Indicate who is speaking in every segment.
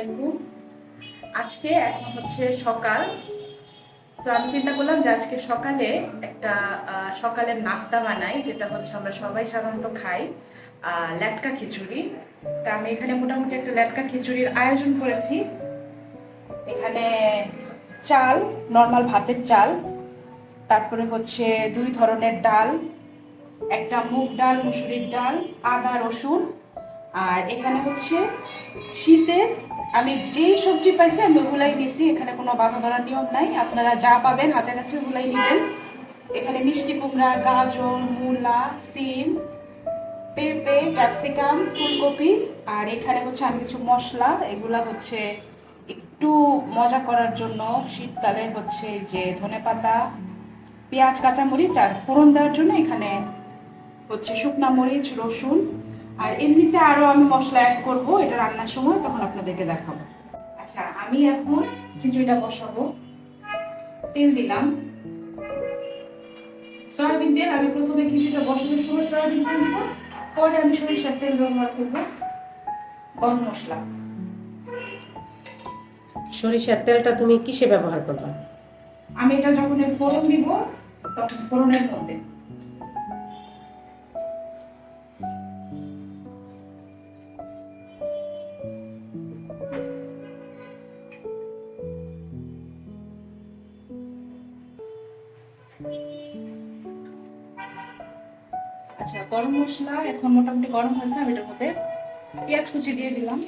Speaker 1: আলাইকুম। আজকে এখন হচ্ছে সকাল। তো আমি চিন্তা করলাম যে আজকে সকালে একটা সকালের নাস্তা বানাই, যেটা হচ্ছে আমরা সবাই সাধারণত খাই ল্যাটকা খিচুড়ি। তা আমি এখানে মোটামুটি একটা ল্যাটকা খিচুড়ির আয়োজন করেছি। এখানে চাল নর্মাল ভাতের চাল, তারপরে হচ্ছে দুই ধরনের ডাল, একটা মুগ ডাল, মুসুরির ডাল, আদা, রসুন, আর এখানে হচ্ছে শীতের আমি যেই সবজি পাইছি আমি ওগুলাই নিছি, এখানে কোনো বাধা ধরার নিয়ম নাই। আপনারা যা পাবেন হাতের কাছে ওগুলাই নেবেন। এখানে মিষ্টি কুমড়া, গাজর, মূলা, সিম, পেঁপে, ক্যাপসিকাম, ফুলকপি, আর এখানে হচ্ছে আমি কিছু মশলা, এগুলা হচ্ছে একটু মজা করার জন্য শীতকালের হচ্ছে যে ধনেপাতা পেঁয়াজ, কাঁচামরিচ, আর ফোড়ন দেওয়ার জন্য এখানে হচ্ছে শুকনা মরিচ, রসুন আর এমনিতে আরও আমি মশলা অ্যাড করব এটা রান্নার সময় তখন আপনাদেরকে দেখাবো। আচ্ছা আমি এখন খিচুড়িটা বসাবো। তেল দিলাম। সয়াবিন তেল আমি প্রথমে খিচুড়িটা বসানোর সময় সয়াবিন তেল দিব পরে আমি সরিষার তেল ব্যবহার করব গরম মশলা।
Speaker 2: সরিষার তেলটা তুমি কিসে ব্যবহার করবা?
Speaker 1: আমি এটা যখন ফোড়ন দিব তখন ফোড়নের মধ্যে। গরম মশলা এখন মোটামুটি গরম হয়েছে, আমি এটার মধ্যে পেঁয়াজ কুচি দিয়ে দিলাম।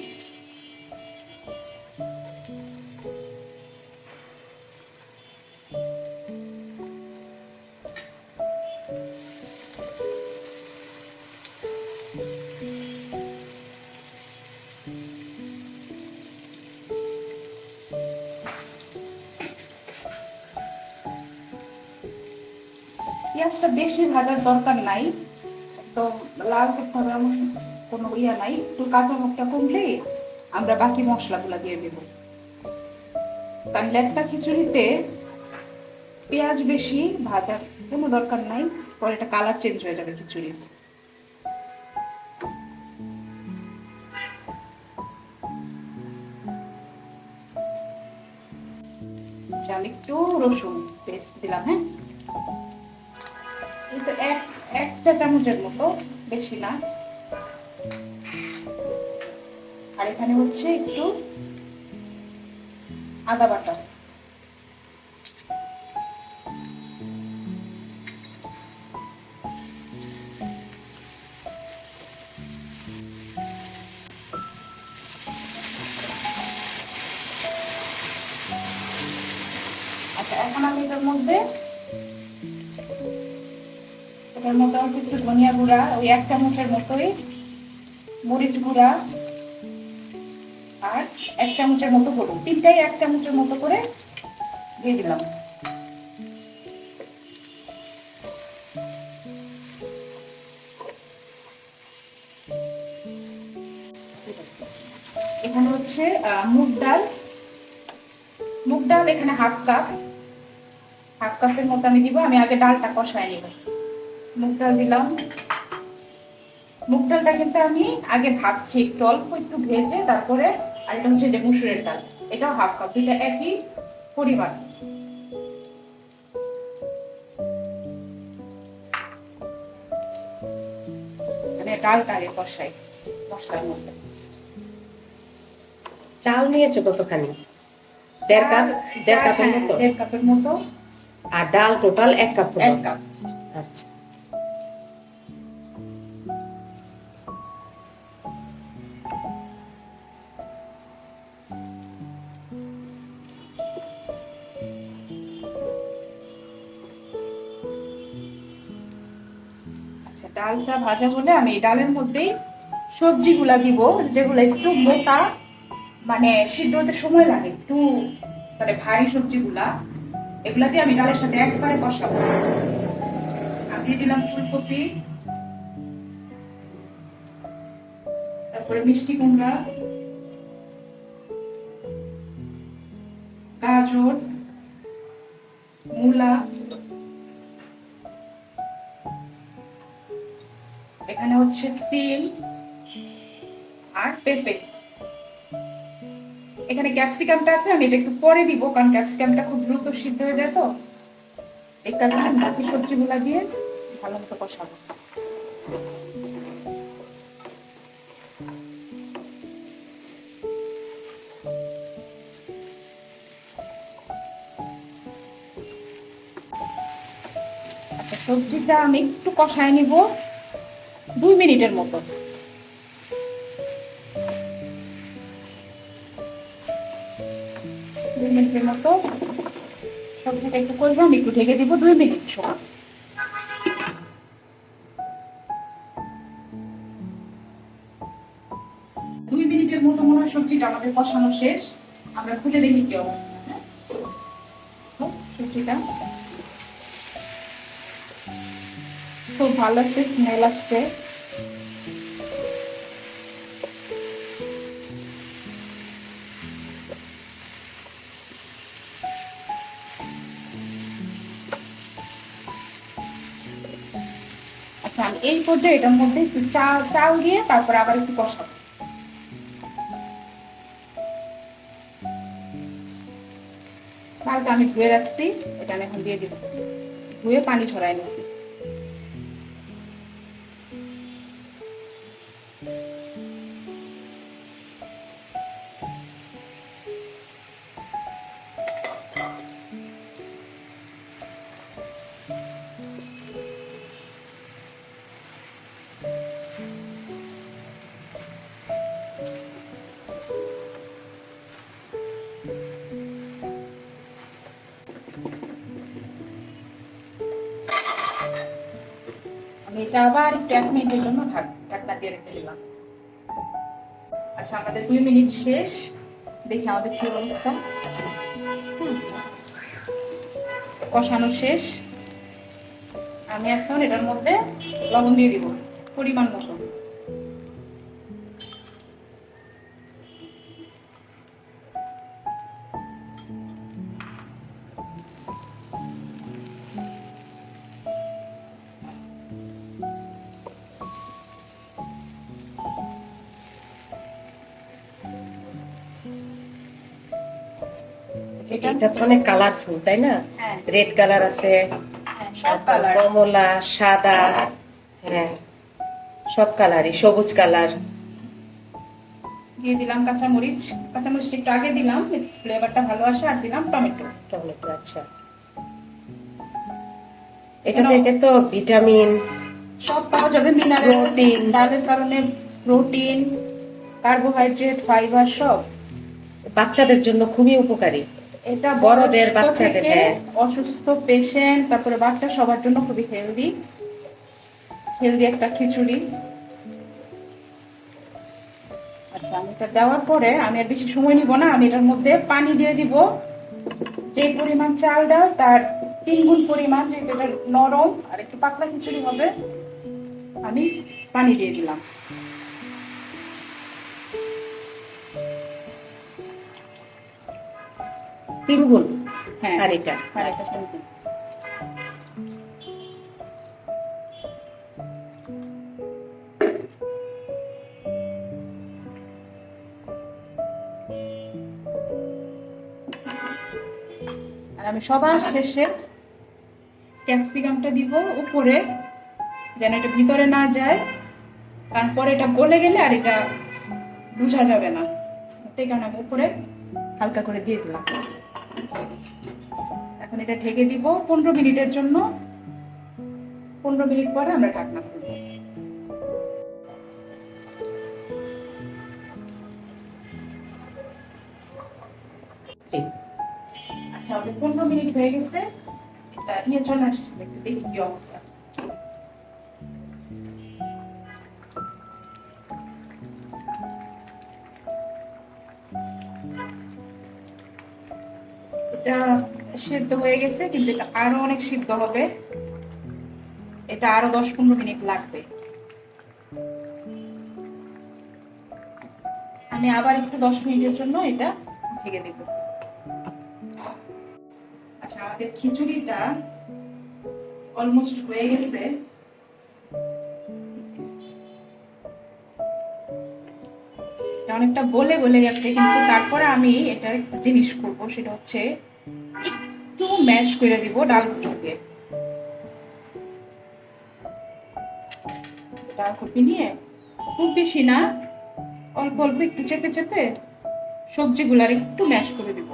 Speaker 1: পেঁয়াজটা বেশি ভাজার দরকার নাই। তো লাল করতে হবে কোনো ইয়া নাই একটু কাঁচা মুখটা কমলেই আমরা বাকি মশলাগুলো দিয়ে দেব। কারণ লেটটা খিচুড়িতে পেঁয়াজ বেশি, ভাজার কোনো দরকার নাই, পরে এটা কালার চেঞ্জ হয়ে যাবে খিচুড়ি। আচ্ছা আমি একটু রসুন পেস্ট দিলাম হ্যাঁ? এই তো এক এক চা চামচের মতো, বেশি না। আর এখানে হচ্ছে একটু আদা বাটা। আচ্ছা এখন আমি এটার মধ্যে মধ্যে অল্প একটু ধনিয়া গুঁড়া, ওই এক চামচের মতোই, মরিচ গুঁড়া, আর এক চামচের মতো হলুদ। তিনটাই এক চামচের মতো করে দিয়ে দিলাম। এখানে হচ্ছে মুগ ডাল। মুগ ডাল এখানে হাফ কাপ। হাফ কাপের মতো আমি দিব, আমি আগে ডালটা কষায় নিব। মুগ ডাল দিলাম। মুগ ডালটা কিন্তু আমি আগে ভাবছি একটু অল্প একটু ভেজে তারপরে আর এটা হচ্ছে যে মুসুরের ডাল এটাও হাফ কাপ দুইটা একই পরিমাণ। মানে ডালটা আগে কষাই মশলার মধ্যে।
Speaker 2: চাল নিয়েছো কতখানি? দেড় কাপ দেড় কাপের
Speaker 1: হ্যাঁ,
Speaker 2: মতো?
Speaker 1: দেড় কাপের মতো।
Speaker 2: আর ডাল টোটাল এক কাপ
Speaker 1: এক কাপ।
Speaker 2: আচ্ছা।
Speaker 1: ডালটা ভাজা হলে আমি ডালের মধ্যেই সবজিগুলা দিব, যেগুলো একটু মোটা মানে সিদ্ধ হতে সময় লাগে, একটু মানে ভারী সবজিগুলা, এগুলা দিয়ে আমি ডালের সাথে একবারে কষাবো। আমি দিয়ে দিলাম ফুলকপি, তারপরে মিষ্টি কুমড়া পেঁপে এখানে ক্যাপসিকামটা আছে, আমি এটা একটু পরে দিব, কারণ ক্যাপসিকামটা খুব দ্রুত সিদ্ধ হয়ে যায় তো। এই কারণে বাকি সবজিগুলা দিয়ে ভালো মতো কষাবো। সবজিটা আমি একটু কষায় নিব, দুই মিনিটের মতো। দুই মতো সবজিটা একটু করব, আমি একটু ঢেকে দিব, দুই মিনিট সময়। দুই মিনিটের মতো মনে হয় সবজিটা আমাদের কষানো শেষ। আমরা খুলে দেখি কি অবস্থা হ্যাঁ? সবজিটা। খুব ভালো একটা স্মেল আসছে। আমি এই পর্যায়ে এটার মধ্যে একটু চাল চাল দিয়ে তারপর আবার একটু কষাবো। চালটা আমি ধুয়ে রাখছি, এটা আমি এখন দিয়ে দিব। ধুয়ে পানি ছড়াই নিচ্ছি এটা আবার একটু এক মিনিটের জন্য ঢাক ঢাকনা দিয়ে রেখে দিলাম আচ্ছা আমাদের দুই মিনিট শেষ। দেখি আমাদের কি অবস্থা। কষানো শেষ। আমি এখন এটার মধ্যে লবণ দিয়ে দিব, পরিমাণ মতো। এটা
Speaker 2: তো অনেক কালারফুল তাই না?
Speaker 1: হ্যাঁ।
Speaker 2: রেড কালার আছে
Speaker 1: হ্যাঁ,
Speaker 2: কমলা সাদা হ্যাঁ। সব কালারই সবুজ কালার
Speaker 1: দিয়ে দিলাম কাঁচামরিচ। কাঁচামরিচ একটু আগে দিলাম ফ্লেভারটা ভালো আসে আর দিলাম টমেটো।
Speaker 2: টমেটো আচ্ছা। এটা থেকে তো ভিটামিন।
Speaker 1: সব পাওয়া যাবে মিনারেল
Speaker 2: Protein.
Speaker 1: ডালের কারণে প্রোটিন কার্বোহাইড্রেট ফাইবার সব।
Speaker 2: বাচ্চাদের জন্য খুবই উপকারী।
Speaker 1: এটা
Speaker 2: বড়দের, বাচ্চাদের, হ্যাঁ।
Speaker 1: অসুস্থ পেশেন্ট তারপরে বাচ্চা সবার জন্য খুবই হেলদি হেলদি একটা খিচুড়ি। আচ্ছা আমি এটা দেওয়ার পরে আমি আর বেশি সময় নিব না আমি এটার মধ্যে পানি দিয়ে দিব। যে পরিমাণ চাল ডাল তার তিন গুণ পরিমাণ যেহেতু এটা নরম আর একটু পাতলা খিচুড়ি হবে আমি পানি দিয়ে দিলাম।
Speaker 2: তিন গুণ
Speaker 1: হ্যাঁ
Speaker 2: আর এটা।
Speaker 1: আর। আর আমি সবার শেষে ক্যাপসিকামটা দিব উপরে যেন এটা ভিতরে না যায়। কারণ পরে এটা গলে গেলে আর এটা বোঝা যাবে না। সেই কারণে আমি উপরে হালকা করে দিয়ে দিলাম। এখন এটা ঢেকে দিব। পনেরো মিনিটের জন্য। পনেরো মিনিট পরে আমরা ঢাকনা খুলব। আচ্ছা আমাদের পনেরো মিনিট হয়ে গেছে। এটা ইয়ে চলে আসছে। দেখি কি অবস্থা। এটা সিদ্ধ হয়ে গেছে, কিন্তু এটা আরও অনেক সিদ্ধ হবে। এটা আরও দশ পনেরো মিনিট লাগবে। আমি আবার একটু দশ মিনিটের জন্য এটা ঢেকে দেব। আচ্ছা আমাদের খিচুড়িটা অলমোস্ট হয়ে গেছে। অনেকটা গলে গলে গেছে, কিন্তু তারপরে আমি এটা একটা জিনিস করব, সেটা হচ্ছে ম্যাশ করে দিব ডালকুটি দিয়ে ডালকুটি নিয়ে খুব বেশি না, অল্প অল্প একটু চেপে চেপে সবজিগুলার একটু ম্যাশ করে দিব।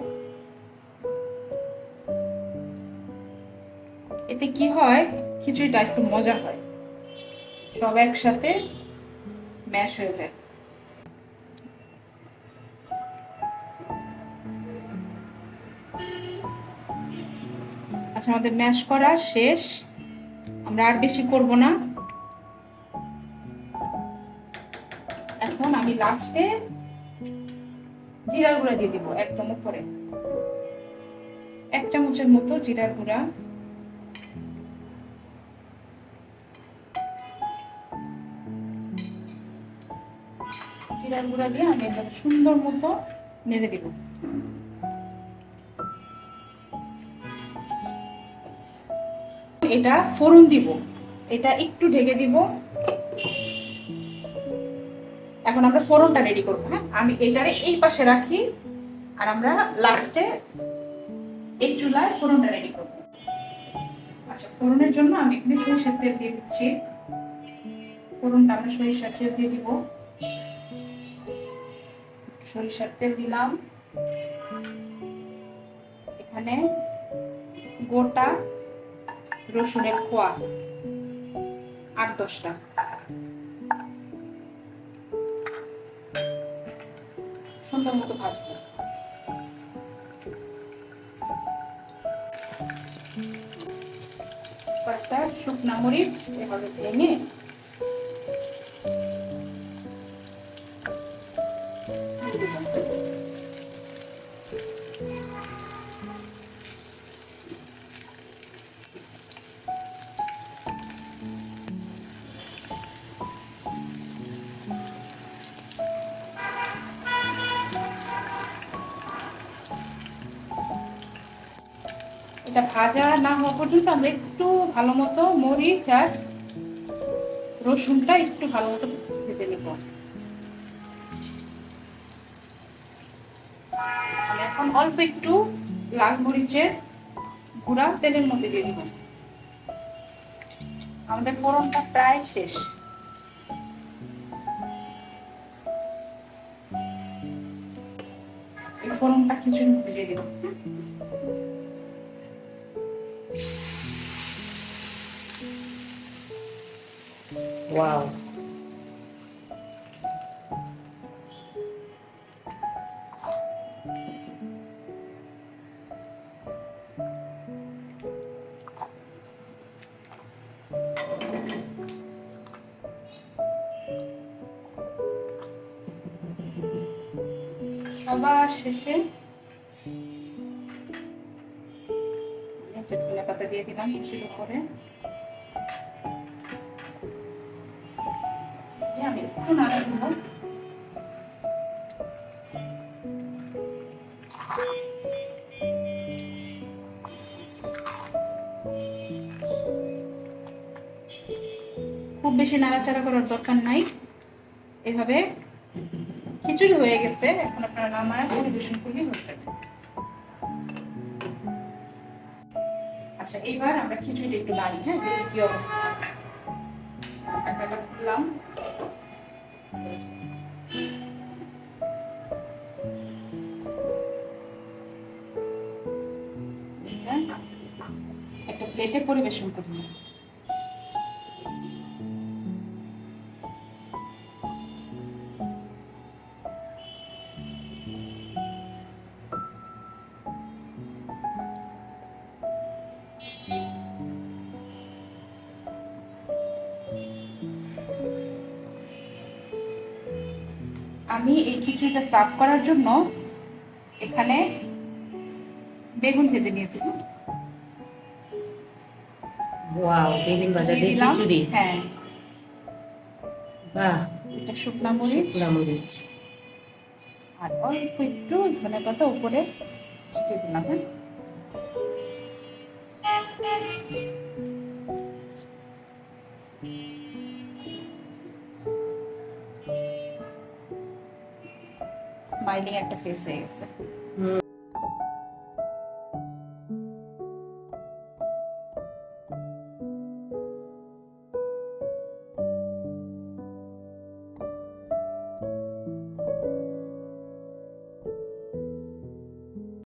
Speaker 1: এতে কি হয়, খিচুড়িটা একটু মজা হয়। সব একসাথে ম্যাশ হয়ে যায়। আচ্ছা আমাদের ম্যাশ করা শেষ। আমরা আর বেশি করব না। এখন আমি লাস্টে জিরার গুঁড়া দিয়ে দিব, একদম উপরে। এক চামচের মতো জিরার গুঁড়া। জিরার গুঁড়া দিয়ে আমি সুন্দর মতো নেড়ে দিব। এটা ফোড়ন দিব। এটা একটু ঢেকে দিব। এখন আমরা ফোড়নটা রেডি করব হ্যাঁ? আমি এটারে এই পাশে রাখি, আর আমরা লাস্টে এই চুলায় ফোড়নটা রেডি করব। আচ্ছা ফোড়নের জন্য আমি এখানে সরিষার তেল দিয়ে দিচ্ছি। ফোড়নটা আমরা সরিষার তেল দিয়ে দিব। সরিষার তেল দিলাম। এখানে গোটা রসুনের কোয়া আট দশটা। সুন্দর মতো ভাজবো। কয়েকটা শুকনা মরিচ এভাবে ভেঙে পর্যন্ত আমরা একটু ভালো মতো মরিচ আর রসুনটা একটু ভালো মতো ভেজে নেব। এখন অল্প একটু লাল মরিচের গুঁড়া তেলের মধ্যে দিয়ে দিব। আমাদের ফোড়নটা প্রায় শেষ। এই ফোড়নটা মধ্যে দিয়ে দিব
Speaker 2: ওয়াও
Speaker 1: সবার শেষে ধনে পাতা দিয়ে দিলাম কিছুর উপরে আমি একটু নাড়া দিব। খুব বেশি নাড়াচাড়া করার দরকার নাই। এভাবে খিচুড়ি হয়ে গেছে, এখন আপনারা নামায় পরিবেশন করলেই হয়ে যাবে। আচ্ছা এইবার আমরা খিচুড়িটা একটু বানি হ্যাঁ কি অবস্থা? খুললাম। এটা একটা প্লেটে পরিবেশন করি আমি এই খিচুড়িটা সার্ভ করার জন্য এখানে বেগুন ভেজে নিয়েছি।
Speaker 2: ওয়াও বেগুন ভাজা
Speaker 1: দিয়ে
Speaker 2: খিচুড়ি।
Speaker 1: হ্যাঁ।
Speaker 2: বাহ।
Speaker 1: এটা শুকনা মরিচ।
Speaker 2: শুকনা মরিচ।
Speaker 1: আর অল্প একটু ধনে পাতা উপরে ছিটিয়ে দিলাম হ্যাঁ। স্মাইলিং একটা ফেস হয়ে গেছে।